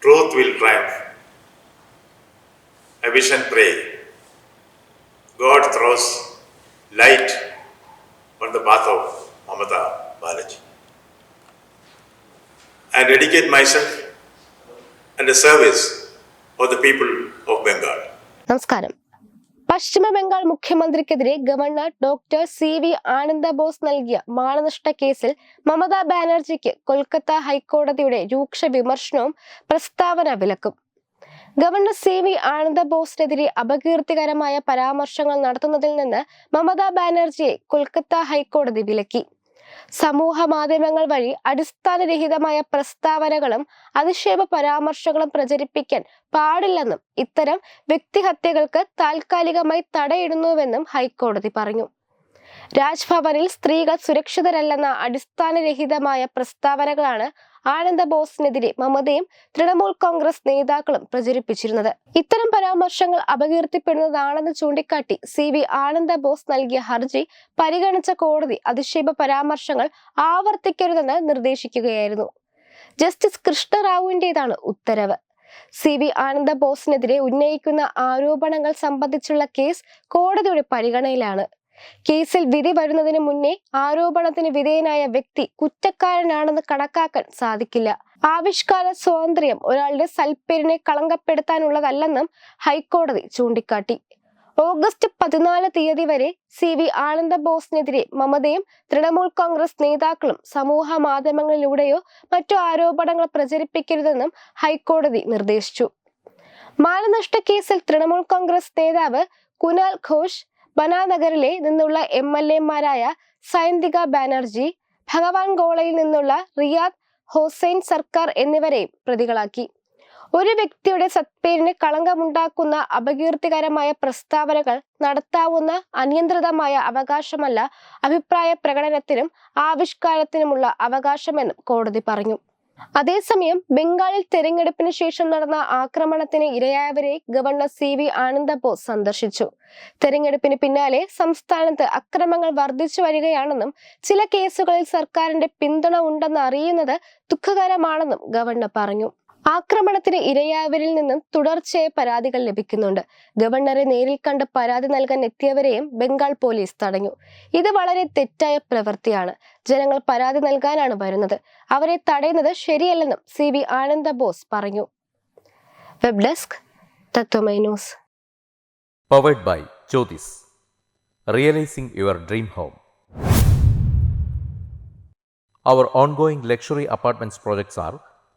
truth will triumph. I wish and pray God throws light on the path of Mamata Balaji. I dedicate myself and the service of the people of Bengal. നമസ്കാരം പശ്ചിമ ബംഗാൾ മുഖ്യമന്ത്രിക്കെതിരെ governor doctor C V Ananda Bose നൽകിയ മാനനഷ്ട കേസിൽ മമതാ ബാനർജിക്ക് കൊൽക്കത്ത ഹൈക്കോടതിയുടെ രൂക്ഷ വിമർശനവും പ്രസ്താവന വിലക്കും. ഗവർണർ സി വി ആനന്ദ ബോസിനെതിരെ അപകീർത്തികരമായ പരാമർശങ്ങൾ നടത്തുന്നതിൽ നിന്ന് മമതാ ബാനർജിയെ കൊൽക്കത്ത ഹൈക്കോടതി വിലക്കി. സമൂഹ മാധ്യമങ്ങൾ വഴി അടിസ്ഥാനരഹിതമായ പ്രസ്താവനകളും അധിക്ഷേപ പരാമർശങ്ങളും പ്രചരിപ്പിക്കാൻ പാടില്ലെന്നും ഇത്തരം വ്യക്തിഹത്യകൾക്ക് താൽക്കാലികമായി തടയിടുന്നുവെന്നും ഹൈക്കോടതി പറഞ്ഞു. രാജ്ഭവനിൽ സ്ത്രീകൾ സുരക്ഷിതരല്ലെന്ന അടിസ്ഥാനരഹിതമായ പ്രസ്താവനകളാണ് ആനന്ദ ബോസിനെതിരെ മമതയും തൃണമൂൽ കോൺഗ്രസ് നേതാക്കളും പ്രചരിപ്പിച്ചിരുന്നത്. ഇത്തരം പരാമർശങ്ങൾ അപകീർത്തിപ്പെടുന്നതാണെന്ന് ചൂണ്ടിക്കാട്ടി സി വി ആനന്ദ ബോസ് നൽകിയ ഹർജി പരിഗണിച്ച കോടതി അധിക്ഷേപ പരാമർശങ്ങൾ ആവർത്തിക്കരുതെന്ന് നിർദ്ദേശിക്കുകയായിരുന്നു. ജസ്റ്റിസ് കൃഷ്ണറാവുവിന്റെതാണ് ഉത്തരവ്. സി വി ആനന്ദ ബോസിനെതിരെ ഉന്നയിക്കുന്ന ആരോപണങ്ങൾ സംബന്ധിച്ചുള്ള കേസ് കോടതിയുടെ പരിഗണനയിലാണ്. കേസിൽ വിധി വരുന്നതിന് മുന്നേ ആരോപണത്തിന് വിധേയനായ വ്യക്തി കുറ്റക്കാരനാണെന്ന് കണക്കാക്കാൻ സാധിക്കില്ല. ആവിഷ്കാര സ്വാതന്ത്ര്യം ഒരാളുടെ സൽപ്പേരിനെ കളങ്കപ്പെടുത്താനുള്ളതല്ലെന്നും ഹൈക്കോടതി ചൂണ്ടിക്കാട്ടി. ഓഗസ്റ്റ് പതിനാല് തീയതി വരെ സി വി ആനന്ദ ബോസിനെതിരെ മമതയും തൃണമൂൽ കോൺഗ്രസ് നേതാക്കളും സമൂഹ മാധ്യമങ്ങളിലൂടെയോ മറ്റു ആരോപണങ്ങൾ പ്രചരിപ്പിക്കരുതെന്നും ഹൈക്കോടതി നിർദ്ദേശിച്ചു. മാനനഷ്ട കേസിൽ തൃണമൂൽ കോൺഗ്രസ് നേതാവ് കുനാൽ ഘോഷ് ബനാനഗറിലെ നിന്നുള്ള എം എൽ എമാരായ സയന്തിക ബാനർജി ഭഗവാൻ ഗോളയിൽ നിന്നുള്ള റിയാദ് ഹുസൈൻ സർക്കാർ എന്നിവരെയും പ്രതികളാക്കി. ഒരു വ്യക്തിയുടെ സത്പേരിന് കളങ്കമുണ്ടാക്കുന്ന അപകീർത്തികരമായ പ്രസ്താവനകൾ നടത്താവുന്ന അനിയന്ത്രിതമായ അവകാശമല്ല അഭിപ്രായ പ്രകടനത്തിനും ആവിഷ്കാരത്തിനുമുള്ള അവകാശമെന്നും കോടതി പറഞ്ഞു. അതേസമയം ബംഗാളിൽ തെരഞ്ഞെടുപ്പിന് ശേഷം നടന്ന ആക്രമണത്തിന് ഇരയായവരെ governor C V Ananda Bose സന്ദർശിച്ചു. തെരഞ്ഞെടുപ്പിന് പിന്നാലെ സംസ്ഥാനത്ത് അക്രമങ്ങൾ വർദ്ധിച്ചു വരികയാണെന്നും ചില കേസുകളിൽ സർക്കാരിന്റെ പിന്തുണ ഉണ്ടെന്ന് അറിയുന്നത് ദുഃഖകരമാണെന്നും ഗവർണർ പറഞ്ഞു. ആക്രമണത്തിന് ഇരയായവരിൽ നിന്നും തുടർച്ചയായ പരാതികൾ ലഭിക്കുന്നുണ്ട്. ഗവർണറെ നേരിൽ കണ്ട് പരാതി നൽകാൻ എത്തിയവരെയും ബംഗാൾ പോലീസ് തടഞ്ഞു. ഇത് വളരെ തെറ്റായ പ്രവൃത്തിയാണ്. ജനങ്ങൾ പരാതി നൽകാനാണ് വരുന്നത്. അവരെ തടയുന്നത് ശരിയല്ലെന്നും സി വി ആനന്ദ ബോസ് പറഞ്ഞു. Web desk Tathwamayi news. Powered by Jyothis realising your dream home